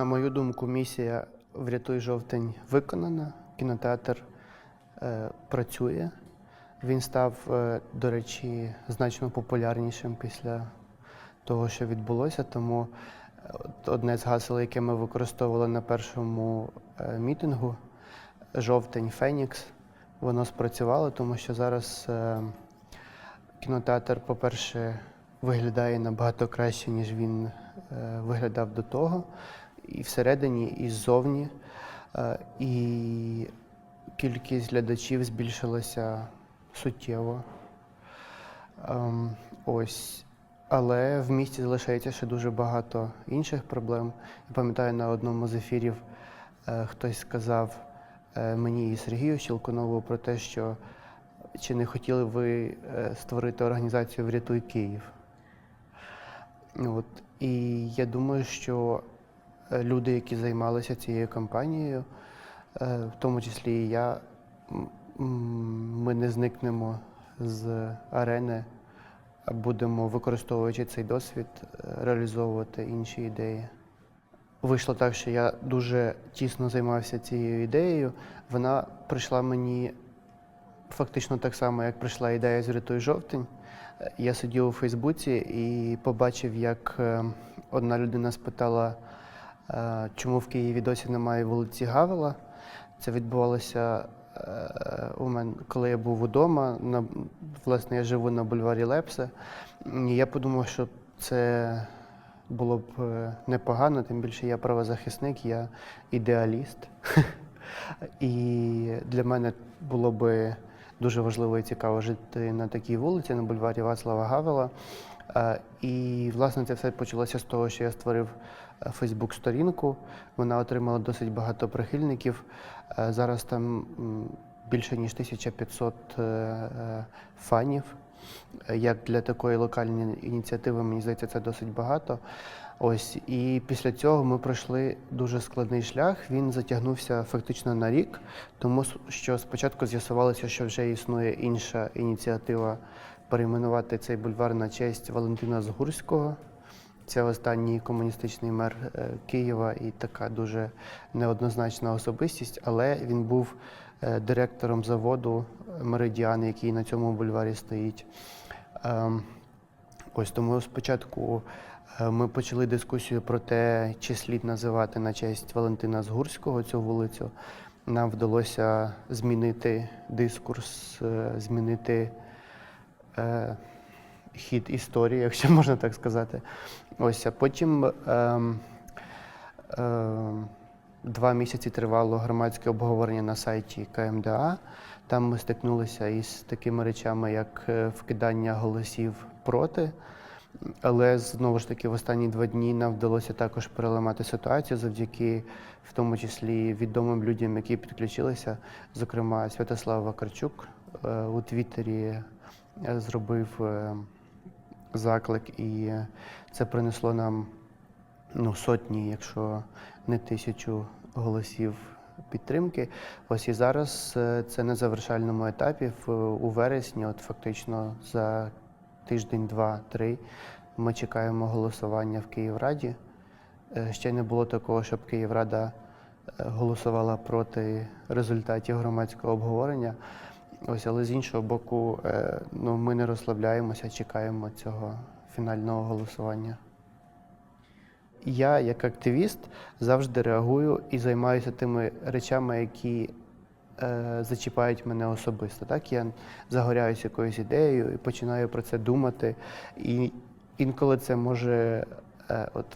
На мою думку, місія Врятуй жовтень виконана. Кінотеатр е, працює. Він став, е, до речі, значно популярнішим після того, що відбулося. Тому е, одне з гасел, яке ми використовували на першому е, мітингу жовтень Фенікс, воно спрацювало, тому що зараз е, кінотеатр, по-перше, виглядає набагато краще, ніж він е, виглядав до того. І всередині, і ззовні. Е, І кількість глядачів збільшилася суттєво. Ем, Ось. Але в місті залишається ще дуже багато інших проблем. Я пам'ятаю, на одному з ефірів е, хтось сказав е, мені і Сергію Щелкунову про те, що чи не хотіли ви створити організацію Врятуй Київ. От. І я думаю, що люди, які займалися цією кампанією, е, в тому числі і я, ми не зникнемо з арени, а будемо, використовуючи цей досвід, е, реалізовувати інші ідеї. Вийшло так, що я дуже тісно займався цією ідеєю. Вона прийшла мені фактично так само, як прийшла ідея з «Врятуй жовтень. Е, Я сидів у Фейсбуці і побачив, як е, одна людина спитала, е, чому в Києві досі немає вулиці Гавела. Це відбувалося е, у мене, коли я був удома. На, власне, я живу на бульварі Лепсе. І я подумав, що це було б е, непогано, тим більше я правозахисник, я ідеаліст. І для мене було би дуже важливо і цікаво жити на такій вулиці, на бульварі Вацлава Гавела. Е, І, власне, це все почалося з того, що я створив Фейсбук-сторінку. Вона отримала досить багато прихильників. Е, Зараз там більше ніж 1500 е, е, фанів. Як для такої локальної ініціативи, мені здається, це досить багато. Ось і після цього ми пройшли дуже складний шлях. Він затягнувся фактично на рік, тому що спочатку з'ясувалося, що вже існує інша ініціатива перейменувати цей бульвар на честь Валентина Згурського. Це останній комуністичний мер е, Києва і така дуже неоднозначна особистість, але він був е, директором заводу Меридіан, який на цьому бульварі стоїть. Ем, Ось тому спочатку е, ми почали дискусію про те, чи слід називати на честь Валентина Згурського цю вулицю. Нам вдалося змінити дискурс, змінити хід історії, якщо можна так сказати. Ось, а потім ем, ем, два місяці тривало громадське обговорення на сайті КМДА. Там ми стикнулися із такими речами, як е, вкидання голосів проти. Але знову ж таки в останні два дні нам вдалося також переламати ситуацію завдяки, в тому числі, відомим людям, які підключилися. Зокрема, Святослав Вакарчук е, у Твіттері е, зробив е, заклик, і це принесло нам ну, сотні, якщо не тисячу голосів підтримки. Ось і зараз е, це на завершальному етапі. У вересні, от фактично за тиждень, два-три, ми чекаємо голосування в Київраді. Е, Ще не було такого, щоб Київрада е, голосувала проти результатів громадського обговорення. Ось, але з іншого боку, е, ну, ми не розслабляємося, чекаємо цього фінального голосування. Я, як активіст, завжди реагую і займаюся тими речами, які е, зачіпають мене особисто. Так? Я загоряюся якоюсь ідеєю і починаю про це думати. І інколи це може, е, от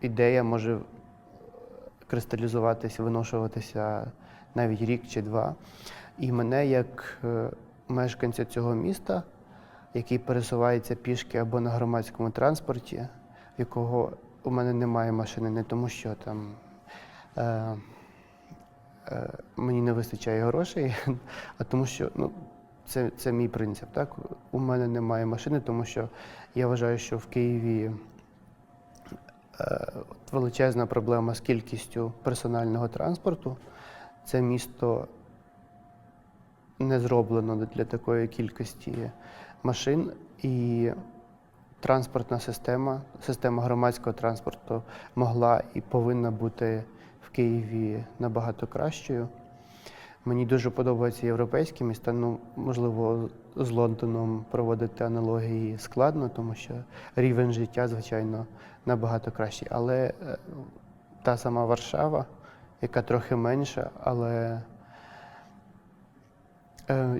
ідея може кристалізуватися, виношуватися навіть рік чи два. І мене, як е, мешканця цього міста, який пересувається пішки або на громадському транспорті, якого у мене немає машини, не тому, що там е, е, мені не вистачає грошей, а тому, що ну, це, це мій принцип. Так? У мене немає машини, тому що я вважаю, що в Києві е, величезна проблема з кількістю персонального транспорту. Це місто не зроблено для такої кількості машин. І транспортна система, система громадського транспорту могла і повинна бути в Києві набагато кращою. Мені дуже подобаються європейські міста. Ну, можливо, з Лондоном проводити аналогії складно, тому що рівень життя, звичайно, набагато кращий. Але е, та сама Варшава, яка трохи менша, але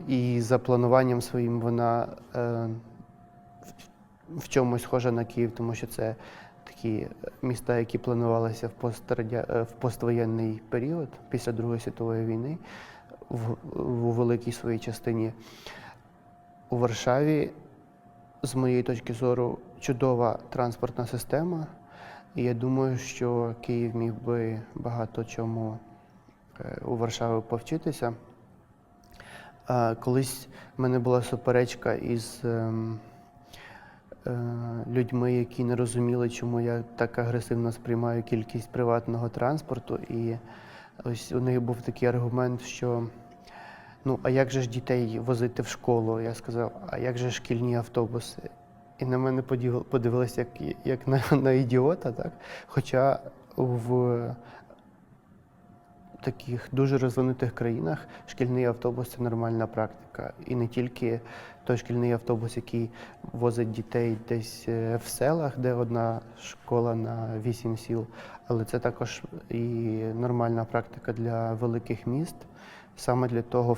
і за плануванням своїм вона е, в- чомусь схожа на Київ, тому що це такі міста, які планувалися в, пострадя... е, в поствоєнний період після Другої світової війни в, у великій своїй частині. У Варшаві, з моєї точки зору, чудова транспортна система. І я думаю, що Київ міг би багато чому е, у Варшави повчитися. Колись в мене була суперечка із ем, е, людьми, які не розуміли, чому я так агресивно сприймаю кількість приватного транспорту. І ось у них був такий аргумент, що ну, а як же ж дітей возити в школу? Я сказав, а як же шкільні автобуси? І на мене подивилися як, як на, на ідіота, так? Хоча в таких дуже розвинутих країнах шкільний автобус це нормальна практика. І не тільки той шкільний автобус, який возить дітей десь е, в селах, де одна школа на вісім сіл, але це також і нормальна практика для великих міст, саме для того,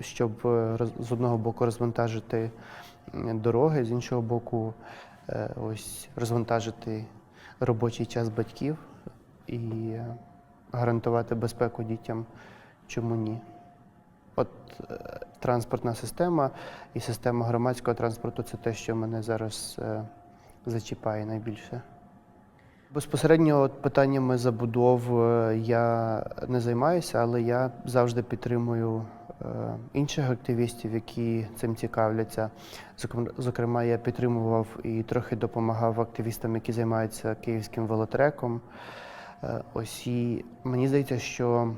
щоб е, з одного боку розвантажити дороги, з іншого боку, е, ось розвантажити робочий час батьків і гарантувати безпеку дітям. Чому ні? От е, транспортна система і система громадського транспорту це те, що мене зараз е, зачіпає найбільше. Безпосередньо от питаннями забудов е, я не займаюся, але я завжди підтримую інших активістів, які цим цікавляться. Зокрема, я підтримував і трохи допомагав активістам, які займаються київським велотреком. Е, Ось мені здається, що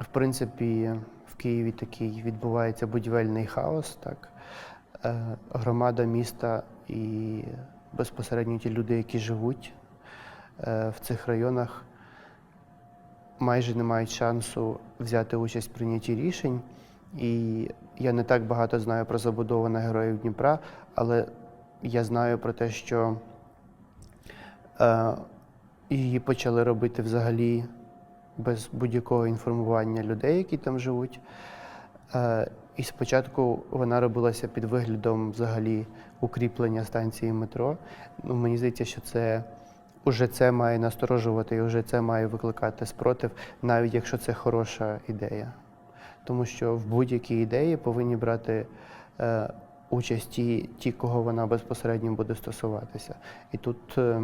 в принципі в Києві такий відбувається будівельний хаос. Так? Е, Громада міста і безпосередньо ті люди, які живуть е, в цих районах, майже не мають шансу взяти участь в прийнятті рішень. І я не так багато знаю про забудову на героїв Дніпра, але я знаю про те, що е, її почали робити взагалі без будь-якого інформування людей, які там живуть. Е, І спочатку вона робилася під виглядом взагалі укріплення станції метро. Ну, мені здається, що це уже це має насторожувати і вже це має викликати спротив, навіть якщо це хороша ідея. Тому що в будь-якій ідеї повинні брати е, участь ті, ті, кого вона безпосередньо буде стосуватися. І тут е,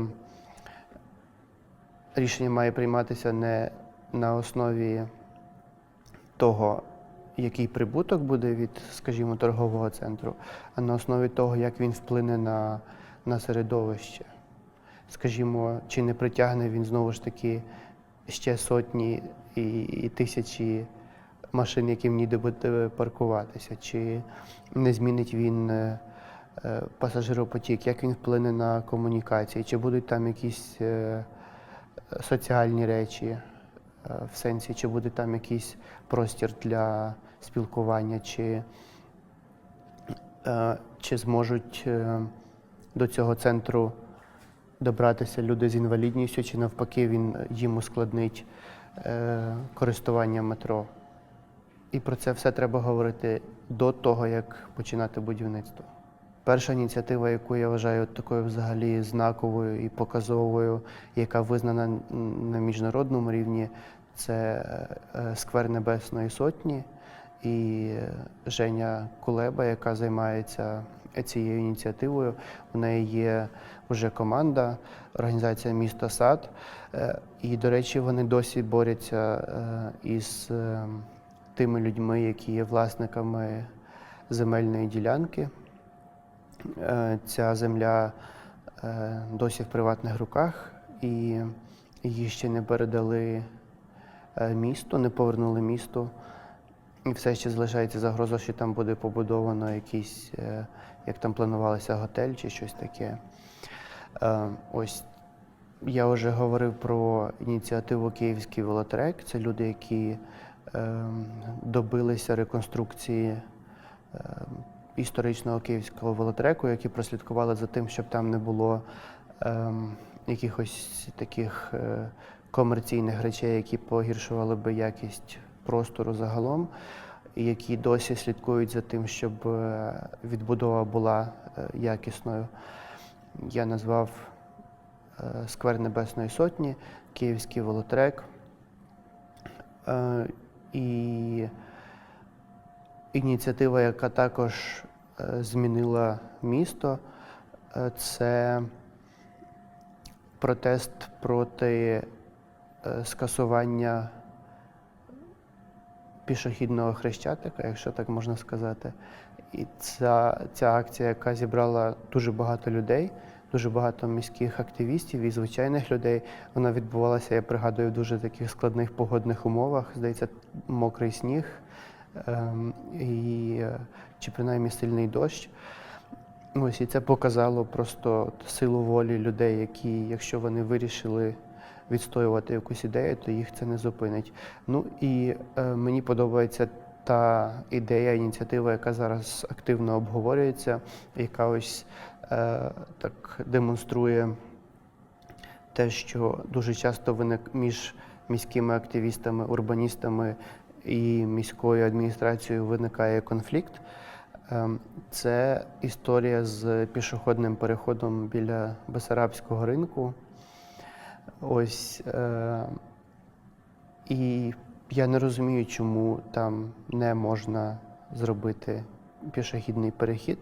рішення має прийматися не на основі того, який прибуток буде від, скажімо, торгового центру, а на основі того, як він вплине на, на середовище. Скажімо, чи не притягне він знову ж таки ще сотні і, і тисячі машин, яким ніде буде паркуватися, чи не змінить він е, е, пасажиропотік, як він вплине на комунікації, чи будуть там якісь е, соціальні речі, е, в сенсі, чи буде там якийсь простір для спілкування, чи, е, чи зможуть е, до цього центру добратися люди з інвалідністю, чи навпаки він їм ускладнить користування метро. І про це все треба говорити до того, як починати будівництво. Перша ініціатива, яку я вважаю такою взагалі знаковою і показовою, яка визнана на міжнародному рівні, це е, сквер Небесної Сотні і е, Женя Кулеба, яка займається цією ініціативою. У неї є вже команда, організація Місто Сад. Е, І, до речі, вони досі борються е, із е, тими людьми, які є власниками земельної ділянки. Е, Ця земля е, досі в приватних руках, і її ще не передали е, місту, не повернули місту. І все ще залишається загроза, що там буде побудовано якийсь, як там планувалося, готель чи щось таке. Ось я вже говорив про ініціативу Київський велотрек. Це люди, які ем, добилися реконструкції ем, історичного київського велотреку, які прослідкували за тим, щоб там не було ем, якихось таких е, комерційних речей, які погіршували би якість простору загалом, які досі слідкують за тим, щоб е, відбудова була е, якісною. Я назвав е, Сквер Небесної Сотні, Київський велотрек. І ініціатива, яка також е, змінила місто, е, це протест проти е, скасування пішохідного хрещатика, якщо так можна сказати. І ця, ця акція, яка зібрала дуже багато людей, дуже багато міських активістів і звичайних людей, вона відбувалася, я пригадую, в дуже таких складних погодних умовах. Здається, мокрий сніг і, е, чи принаймні сильний дощ. Ось і це показало просто силу волі людей, які, якщо вони вирішили відстоювати якусь ідею, то їх це не зупинить. Ну і е, мені подобається та ідея, ініціатива, яка зараз активно обговорюється, яка ось е, так демонструє те, що дуже часто виник між міськими активістами, урбаністами і міською адміністрацією виникає конфлікт. Ем, Це історія з пішохідним переходом біля Бесарабського ринку. Ось. Е, і я не розумію, чому там не можна зробити пішохідний перехід.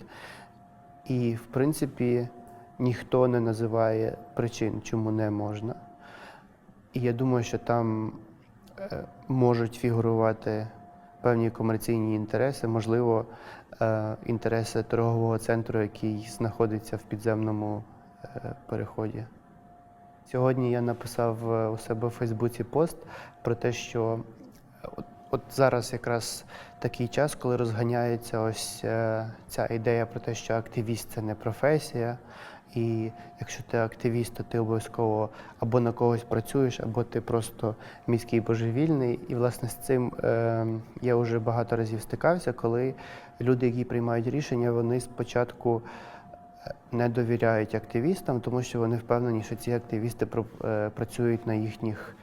І, в принципі, ніхто не називає причин, чому не можна. І я думаю, що там можуть фігурувати певні комерційні інтереси, можливо, е, інтереси торгового центру, який знаходиться в підземному е, переході. Сьогодні я написав е, у себе в Фейсбуці пост про те, що е, от, от зараз якраз такий час, коли розганяється ось е, ця ідея про те, що активіст це не професія. І якщо ти активіст, то ти обов'язково або на когось працюєш, або ти просто міський божевільний. І власне з цим е, я вже багато разів стикався, коли люди, які приймають рішення, вони спочатку е, не довіряють активістам, тому що вони впевнені, що ці активісти е, працюють на їхніх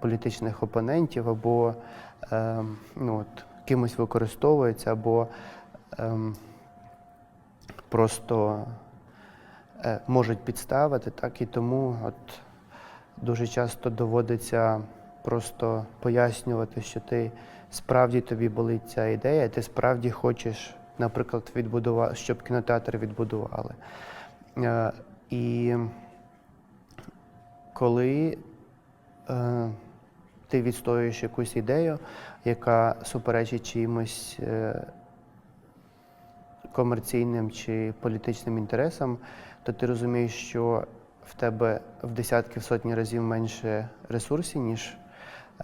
політичних опонентів, або е, ну, от, кимось використовуються, або ем, просто е, можуть підставити, так і тому от дуже часто доводиться просто пояснювати, що ти справді тобі болить ця ідея, ти справді хочеш, наприклад, відбудувати, щоб кінотеатр відбудували. Е, І коли е, ти відстоюєш якусь ідею, яка суперечить чимось е, комерційним чи політичним інтересам, то ти розумієш, що в тебе в десятки, в сотні разів менше ресурсів, ніж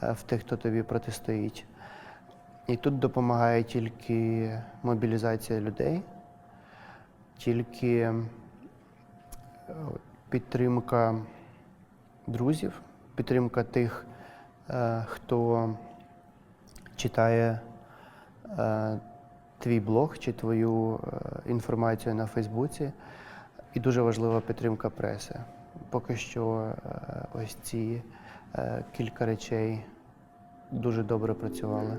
е, в тих, хто тобі протистоїть. І тут допомагає тільки мобілізація людей, тільки е, підтримка друзів, підтримка тих, е, хто читає твій блог чи твою е, інформацію на Фейсбуці, і дуже важлива підтримка преси. Поки що е, ось ці е, кілька речей дуже добре працювали.